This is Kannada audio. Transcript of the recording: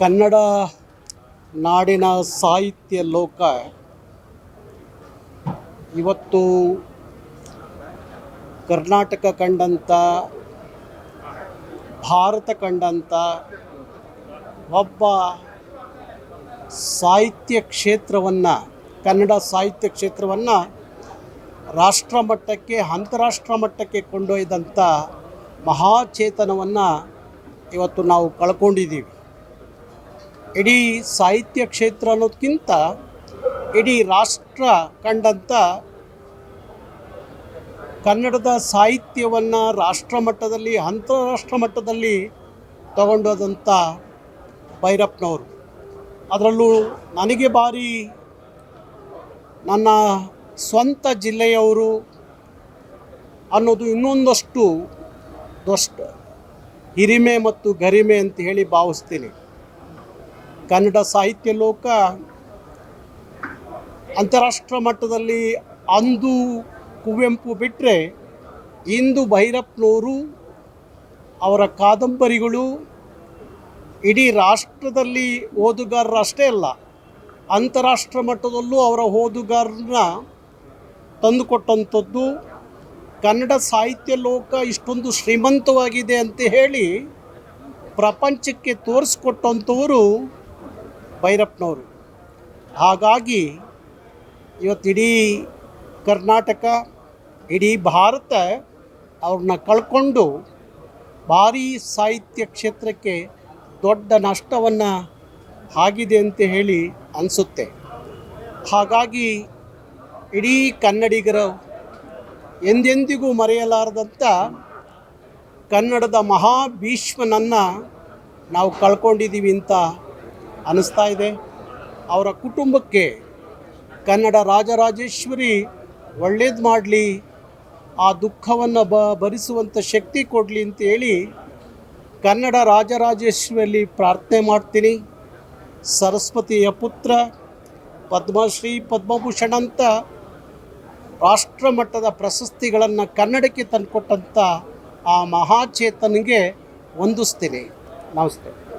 ಕನ್ನಡ ನಾಡಿನ ಸಾಹಿತ್ಯ ಲೋಕ ಇವತ್ತು ಕರ್ನಾಟಕ ಕಂಡಂಥ ಭಾರತ ಕಂಡಂಥ ಒಬ್ಬ ಸಾಹಿತ್ಯ ಕ್ಷೇತ್ರವನ್ನು, ಕನ್ನಡ ಸಾಹಿತ್ಯ ಕ್ಷೇತ್ರವನ್ನು ರಾಷ್ಟ್ರ ಮಟ್ಟಕ್ಕೆ, ಅಂತಾರಾಷ್ಟ್ರ ಮಟ್ಟಕ್ಕೆ ಕೊಂಡೊಯ್ದಂಥ ಮಹಾಚೇತನವನ್ನು ಇವತ್ತು ನಾವು ಕಳ್ಕೊಂಡಿದ್ದೀವಿ. ಇಡೀ ಸಾಹಿತ್ಯ ಕ್ಷೇತ್ರ ಅನ್ನೋದಕ್ಕಿಂತ ಇಡೀ ರಾಷ್ಟ್ರ ಕಂಡಂಥ ಕನ್ನಡದ ಸಾಹಿತ್ಯವನ್ನು ರಾಷ್ಟ್ರ ಮಟ್ಟದಲ್ಲಿ, ಅಂತಾರಾಷ್ಟ್ರ ಮಟ್ಟದಲ್ಲಿ ತಗೊಂಡೋದಂಥ ಭೈರಪ್ಪನವರು. ಅದರಲ್ಲೂ ನನಗೆ ಭಾರಿ ನನ್ನ ಸ್ವಂತ ಜಿಲ್ಲೆಯವರು ಅನ್ನೋದು ಇನ್ನೊಂದಷ್ಟು ದೊಷ್ಟ ಹಿರಿಮೆ ಮತ್ತು ಗರಿಮೆ ಅಂತ ಹೇಳಿ ಭಾವಿಸ್ತೀನಿ. ಕನ್ನಡ ಸಾಹಿತ್ಯ ಲೋಕ ಅಂತಾರಾಷ್ಟ್ರ ಮಟ್ಟದಲ್ಲಿ ಅಂದು ಕುವೆಂಪು ಬಿಟ್ಟರೆ ಇಂದು ಭೈರಪ್ಪನವರು ಅವರ ಕಾದಂಬರಿಗಳು ಇಡೀ ರಾಷ್ಟ್ರದಲ್ಲಿ ಓದುಗಾರರಷ್ಟೇ ಅಲ್ಲ, ಅಂತಾರಾಷ್ಟ್ರ ಮಟ್ಟದಲ್ಲೂ ಅವರ ಓದುಗಾರರನ್ನ ತಂದುಕೊಟ್ಟಂಥದ್ದು. ಕನ್ನಡ ಸಾಹಿತ್ಯ ಲೋಕ ಇಷ್ಟೊಂದು ಶ್ರೀಮಂತವಾಗಿದೆ ಅಂತ ಹೇಳಿ ಪ್ರಪಂಚಕ್ಕೆ ತೋರಿಸ್ಕೊಟ್ಟಂಥವರು ಭೈರಪ್ಪನವರು. ಹಾಗಾಗಿ ಇವತ್ತಿಡೀ ಕರ್ನಾಟಕ, ಇಡೀ ಭಾರತ ಅವ್ರನ್ನ ಕಳ್ಕೊಂಡು ಭಾರೀ ಸಾಹಿತ್ಯ ಕ್ಷೇತ್ರಕ್ಕೆ ದೊಡ್ಡ ನಷ್ಟವನ್ನು ಆಗಿದೆ ಅಂತ ಹೇಳಿ ಅನಿಸುತ್ತೆ. ಹಾಗಾಗಿ ಇಡೀ ಕನ್ನಡಿಗರ ಎಂದೆಂದಿಗೂ ಮರೆಯಲಾರದಂಥ ಕನ್ನಡದ ಮಹಾಭೀಷ್ಮನನ್ನು ನಾವು ಕಳ್ಕೊಂಡಿದ್ದೀವಿ ಅಂತ ಅನ್ನಿಸ್ತಾ ಇದೆ. ಅವರ ಕುಟುಂಬಕ್ಕೆ ಕನ್ನಡ ರಾಜರಾಜೇಶ್ವರಿ ಒಳ್ಳೇದು ಮಾಡಲಿ, ಆ ದುಃಖವನ್ನು ಬ ಭರಿಸುವಂಥ ಶಕ್ತಿ ಕೊಡಲಿ ಅಂತ ಹೇಳಿ ಕನ್ನಡ ರಾಜರಾಜೇಶ್ವರಿಯಲ್ಲಿ ಪ್ರಾರ್ಥನೆ ಮಾಡ್ತೀನಿ. ಸರಸ್ವತಿಯ ಪುತ್ರ, ಪದ್ಮಶ್ರೀ ಪದ್ಮಭೂಷಣ ಅಂತ ರಾಷ್ಟ್ರಮಟ್ಟದ ಪ್ರಶಸ್ತಿಗಳನ್ನು ಕನ್ನಡಕ್ಕೆ ತಂದುಕೊಟ್ಟಂಥ ಆ ಮಹಾಚೇತನಿಗೆ ವಂದಿಸ್ತೀನಿ. ನಮಸ್ತೆ.